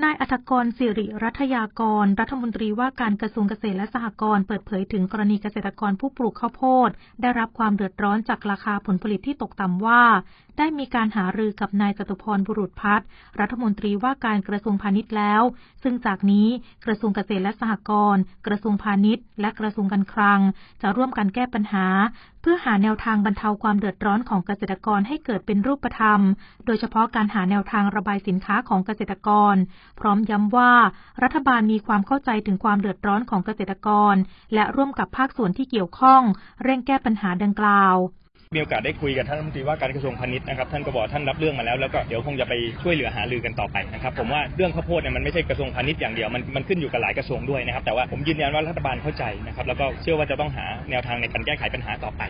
นายอัธกรสิริรัฐยากร รัฐมนตรีว่าการกระทรวงเกษตรและสหกรณ์เปิดเผยถึงกรณีเกษตรกรผู้ปลูกข้าวโพด ได้รับความเดือดร้อนจากราคาผลผลิตที่ตกต่ำว่า ได้มีการหารือกับนายจตุพรบุรุษพัฒน์รัฐมนตรีว่าการกระทรวงพาณิชย์แล้ว ซึ่งจากนี้กระทรวงเกษตรและสหกรณ์กระทรวงพาณิชย์ และกระทรวงการคลัง จะร่วมกันแก้ปัญหา เพื่อหาแนวทางบรรเทาความเดือดร้อนของเกษตรกรให้เกิดเป็นรูปธรรม โดยเฉพาะการหาแนวทางระบายสินค้าของเกษตรกร พร้อมย้ำว่าว่ารัฐบาลมีความเข้าใจถึงความเดือดร้อนของเกษตรกร และร่วมกับภาคส่วนที่เกี่ยวข้อง เร่งแก้ปัญหาดังกล่าว มีโอกาสได้คุยกับท่านรัฐมนตรีว่าการกระทรวงพาณิชย์นะครับท่านก็บอกท่านรับเรื่องมาแล้วแล้วก็เดี๋ยวคงจะไปช่วยเหลือหารือกันต่อไปนะครับผมว่าเรื่องข้าวโพดเนี่ยมันไม่ใช่กระทรวงพาณิชย์อย่างเดียวมันมันขึ้นอยู่กับหลายกระทรวงด้วยนะครับแต่ว่าผมยืนยันว่ารัฐบาลเข้าใจนะครับแล้วก็เชื่อว่าจะต้องหาแนวทางในการแก้ไขปัญหาต่อไป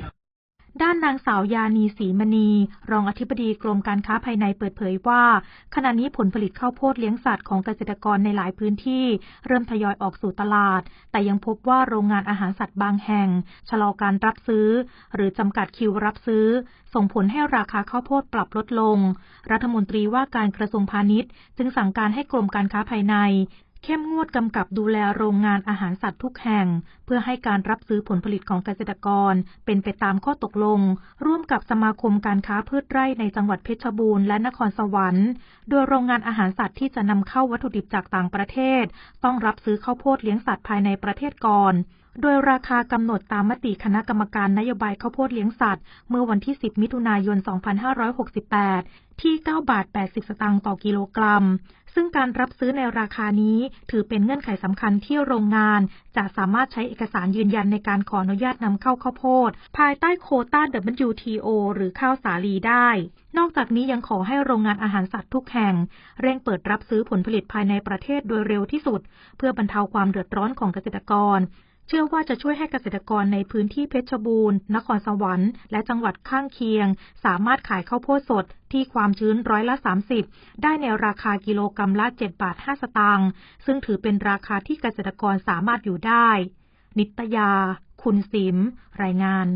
ด้านนางสาวยานีศรีมณี รองอธิบดีกรมการค้าภายในเปิดเผยว่า ขณะนี้ผลผลิตข้าวโพดเลี้ยงสัตว์ของเกษตรกรในหลายพื้นที่ เริ่มทยอยออกสู่ตลาด แต่ยังพบว่าโรงงานอาหารสัตว์บางแห่ง ชะลอการรับซื้อ หรือจำกัดคิวรับซื้อ ส่งผลให้ราคาข้าวโพดปรับลดลง รัฐมนตรีว่าการกระทรวงพาณิชย์ จึงสั่งการให้กรมการค้าภายใน เข้มงวดกำกับดูแลโรงงานอาหารสัตว์ทุกแห่ง เพื่อให้การรับซื้อผลผลิตของเกษตรกร เป็นไปตามข้อตกลง ร่วมกับสมาคมการค้าพืชไร่ในจังหวัดเพชรบูรณ์และนครสวรรค์ โดยโรงงานอาหารสัตว์ที่จะนำเข้าวัตถุดิบจากต่างประเทศ ต้องรับซื้อข้าวโพดเลี้ยงสัตว์ภายในประเทศก่อน โดยราคากำหนดตามมติคณะกรรมการนโยบายข้าวโพดเลี้ยงสัตว์ เมื่อวันที่ 10 มิถุนายน 2568 ที่ 9 บาท 80 สตางค์ต่อกิโลกรัม ซึ่งการรับซื้อในราคานี้ถือเป็นเงื่อนไขสำคัญที่โรงงาน จะสามารถใช้เอกสารยืนยันในการขออนุญาตนำเข้าข้าวโพด ภายใต้โคต้า WTO หรือข้าวสาลีได้ นอกจากนี้ยังขอให้โรงงานอาหารสัตว์ทุกแห่ง เร่งเปิดรับซื้อผลผลิตภายในประเทศโดยเร็วที่สุด เพื่อบรรเทาความเดือดร้อนของเกษตรกร ชื่อว่าจะช่วยให้เกษตรกรในพื้นที่เพชรบูรณ์ นครสวรรค์ และจังหวัดข้างเคียง สามารถขายข้าวโพดสดที่ความชื้นร้อยละ 30 ได้ในราคากิโลกรรัมละ 7 บาท 5 สตางค์ ซึ่งถือเป็นราคาที่เกษตรกรสามารถอยู่ได้ นิตยา คุณสิม รายงาน